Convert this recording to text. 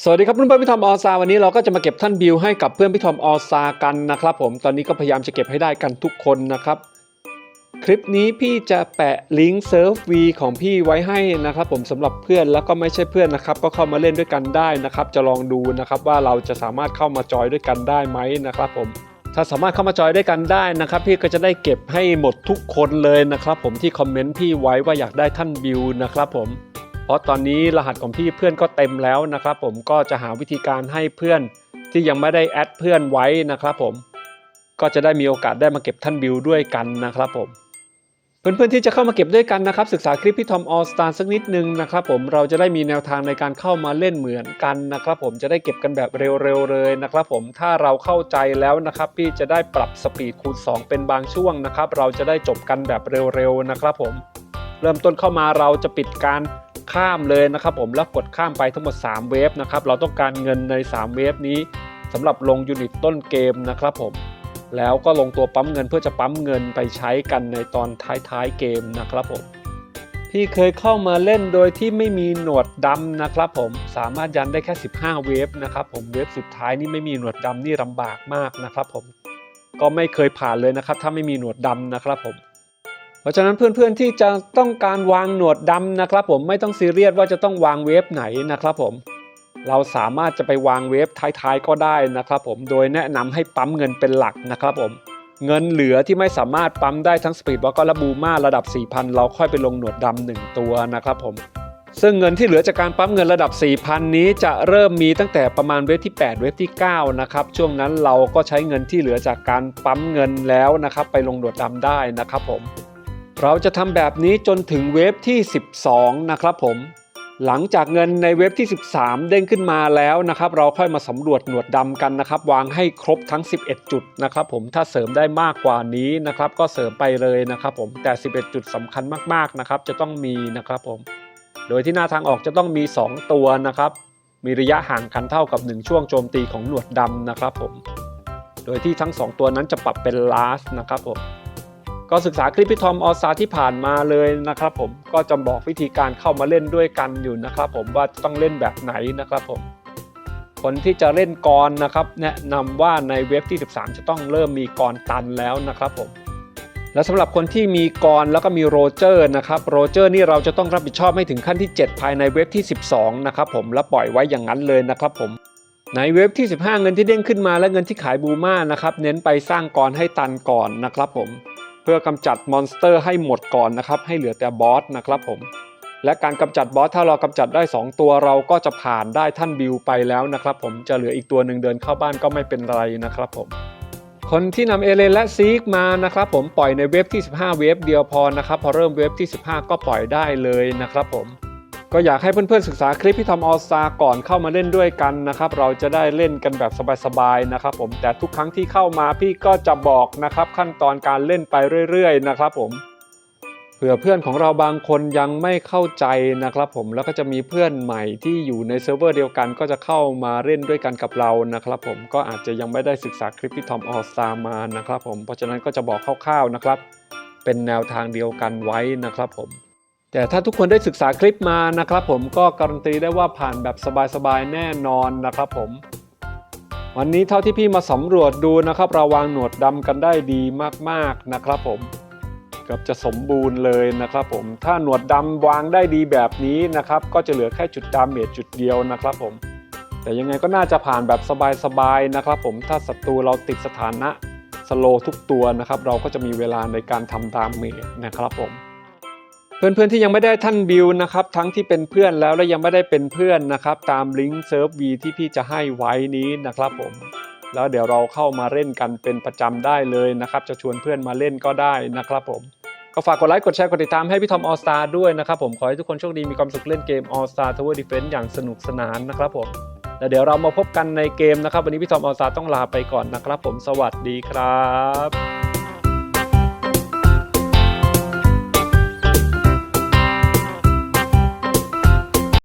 สวัสดีครับเพื่อนๆพี่ทอมออซาวันนี้เราก็จะมาเก็บท่านบิวให้กับเพื่อนพี่ทอมออซากันนะครับผมตอนนี้ก็พยายามจะเก็บให้ได้กันทุกคนนะครับ คลิปนี้พี่จะแปะลิงก์เซิร์ฟวีของพี่ไว้ให้นะครับผมสำหรับเพื่อนแล้วก็ไม่ใช่เพื่อนนะครับ ก็เข้ามาเล่นด้วยกันได้นะครับ จะลองดูนะครับว่าเราจะสามารถเข้ามาจอยด้วยกันได้ไหมนะครับผมถ้าสามารถเข้ามาจอยด้วยกันได้นะครับ พี่ก็จะได้เก็บให้หมดทุกคนเลยนะครับ ผมที่คอมเมนต์พี่ไว้ว่าอยากได้ท่านบิวนะครับผม เพราะตอนนี้รหัสของพี่เพื่อนก็เต็มแล้วนะครับ ผมก็จะหาวิธีการให้เพื่อนที่ยังไม่ได้แอดเพื่อนไว้นะครับผมก็จะได้มีโอกาสได้มาเก็บท่านบิวด้วยกันนะครับผมเพื่อนๆที่จะเข้ามาเก็บด้วยกันนะครับ ศึกษาคลิปพี่ทอมออสตาสักนิดนึงนะครับผมเราจะได้มีแนวทางในการเข้ามาเล่นเหมือนกันนะครับ ผมจะได้เก็บกันแบบเร็วๆเลยนะครับ ผมถ้าเราเข้าใจแล้วนะครับ พี่จะได้ปรับสปีดคูณ 2 เป็นบางช่วงนะครับ เราจะได้จบกันแบบเร็วๆนะครับ ผมเริ่มต้นเข้ามาเราจะปิดการ ข้ามเลยนะครับผมแล้วกดข้ามไปทั้งหมด 3 เวฟนะครับเราต้องการเงินใน 3 เวฟนี้สำหรับลงยูนิตต้นเกมนะครับผมแล้วก็ลงตัวปั๊มเงินเพื่อจะปั๊มเงินไปใช้กันในตอนท้ายๆเกมนะครับผมพี่เคยเข้ามาเล่นโดยที่ไม่มีหนวดดำนะครับผมสามารถยันได้แค่ 15 เวฟนะครับผมเวฟสุดท้ายนี่ไม่มีหนวดดำนี่ลำบากมากนะครับผมก็ไม่เคยผ่านเลยนะครับถ้าไม่มีหนวดดำนะครับผม เพราะฉะนั้นเพื่อนๆที่จะต้องการวางหนวดดำนะครับผมไม่ต้องซีเรียสว่าจะต้องวางเวฟไหนนะครับผมเราสามารถจะไปวางเวฟท้ายๆก็ได้นะครับผมโดยแนะนำให้ปั๊มเงินเป็นหลักนะครับผมเงินเหลือที่ไม่สามารถปั๊มได้ทั้งสปีดวอลก็และบูมาระดับ 4,000 เราค่อยไปลงหนวดดำหนึ่งตัวนะครับผมซึ่งเงินที่เหลือจากการปั๊มเงินระดับ 4,000 นี้จะเริ่มมีตั้งแต่ประมาณเวฟที่ 8 เวฟที่ 9 นะครับ ช่วงนั้นเราก็ใช้เงินที่เหลือจากการปั๊มเงินแล้วนะครับ ไปลงหนวดดำได้นะครับผม เราจะทำแบบนี้จนถึงเวฟที่ 12 นะครับผม หลังจากเงินในเวฟที่ 13 เด้งขึ้นมาแล้วนะครับ เราค่อยมาสำรวจหนวดดำกันนะครับ วางให้ครบทั้ง 11 จุดนะครับผมถ้าเสริมได้มากกว่านี้นะครับ ก็เสริมไปเลยนะครับผมแต่ 11 จุดสำคัญมากๆนะครับ จะต้องมีนะครับผม โดยที่หน้าทางออกจะต้องมี 2 ตัวนะครับ มีระยะห่างกันเท่ากับ 1 ช่วงโจมตีของหนวดดำนะครับผม โดยที่ทั้ง 2 ตัวนั้นจะปรับเป็น last นะครับผม ก็ศึกษาคลิปพี่ทอมออซาที่ผ่านมาเลยนะครับผมก็จะบอกวิธีการเข้ามาเล่นด้วยกันอยู่นะครับผมว่าต้องเล่นแบบไหนนะครับผมคนที่จะเล่นกรนะครับแนะนำว่าในเว็บที่ 13 จะต้องเริ่มมีกรตันแล้วนะครับผมและสำหรับคนที่มีกรแล้วก็มีโรเจอร์นะครับโรเจอร์นี่เราจะต้องรับผิดชอบให้ถึงขั้นที่ 7 ภายในเว็บที่ 12 นะครับผมและปล่อยไว้อย่างนั้นเลยนะครับผมในเว็บที่ 15 เงินที่เด้งขึ้นมาและเงินที่ขายบูมานะครับเน้นไปสร้างกรให้ตันก่อนนะครับผม เพื่อกำจัดมอนสเตอร์ให้หมดก่อนนะครับ ให้เหลือแต่บอสนะครับผม และการกำจัดบอสถ้าเรากำจัดได้ 2 ตัวเราก็จะผ่านได้ท่านบิวไปแล้วนะครับ ผมจะเหลืออีกตัวหนึ่งเดินเข้าบ้านก็ไม่เป็นไรนะครับผมคนที่นำเอเลนและซีกมานะครับผมปล่อยในเว็บที่ 15 เว็บเดียวพอนะครับ พอเริ่มเว็บที่ 15 ก็ปล่อยได้เลยนะครับผม ก็อยากให้เพื่อนๆศึกษาคลิปที่ทำออสตาก่อนเข้ามาเล่นด้วยกันนะครับ เราจะได้เล่นกันแบบสบายๆนะครับผมแต่ทุกครั้งที่เข้ามาพี่ก็จะบอกนะครับ ขั้นตอนการเล่นไปเรื่อยๆ นะครับผมเผื่อเพื่อนของเราบางคนยังไม่เข้าใจนะครับ ผมแล้วก็จะมีเพื่อนใหม่ที่อยู่ในเซิร์ฟเวอร์เดียวกัน ก็จะเข้ามาเล่นด้วยกันกับเรานะครับ ผมก็อาจจะยังไม่ได้ศึกษาคลิปที่ทอมออสตามานะครับ ผมเพราะฉะนั้นก็จะบอกคร่าวๆนะครับ เป็นแนวทางเดียวกันไว้นะครับผม แต่ถ้าทุกคนได้ศึกษาคลิปมานะครับผมก็การันตีได้ว่าผ่านแบบสบายๆแน่นอนนะครับผม วันนี้เท่าที่พี่มาสำรวจดูนะครับเราวางหนวดดำกันได้ดีมากๆนะครับผมเกือบจะสมบูรณ์เลยนะครับผม ถ้าหนวดดำวางได้ดีแบบนี้นะครับ ก็จะเหลือแค่จุดดาเมจจุดเดียวนะครับผม แต่ยังไงก็น่าจะผ่านแบบสบายๆนะครับ ผมถ้าศัตรูเราติดสถานะสโลทุกตัวนะครับ เราก็จะมีเวลาในการทำดาเมจนะครับผม เพื่อนๆ ที่ยังไม่ได้ท่านบิวนะครับ ทั้งที่เป็นเพื่อนแล้วและยังไม่ได้เป็นเพื่อนนะครับ ตามลิงก์เซิร์ฟวีที่พี่จะให้ไว้นี้นะครับผม แล้วเดี๋ยวเราเข้ามาเล่นกันเป็นประจำได้เลยนะครับ จะชวนเพื่อนมาเล่นก็ได้นะครับผม ก็ฝากกดไลค์กดแชร์กดติดตามให้พี่ทอมออสตาด้วยนะครับผมขอให้ทุกคนโชคดีมีความสุขเล่นเกม All Star Tower Defense อย่างสนุกสนานนะครับผมแล้วเดี๋ยวเรามาพบกันในเกมนะครับ วันนี้พี่ทอมออสตาต้องลาไปก่อนนะครับ ผมสวัสดีครับ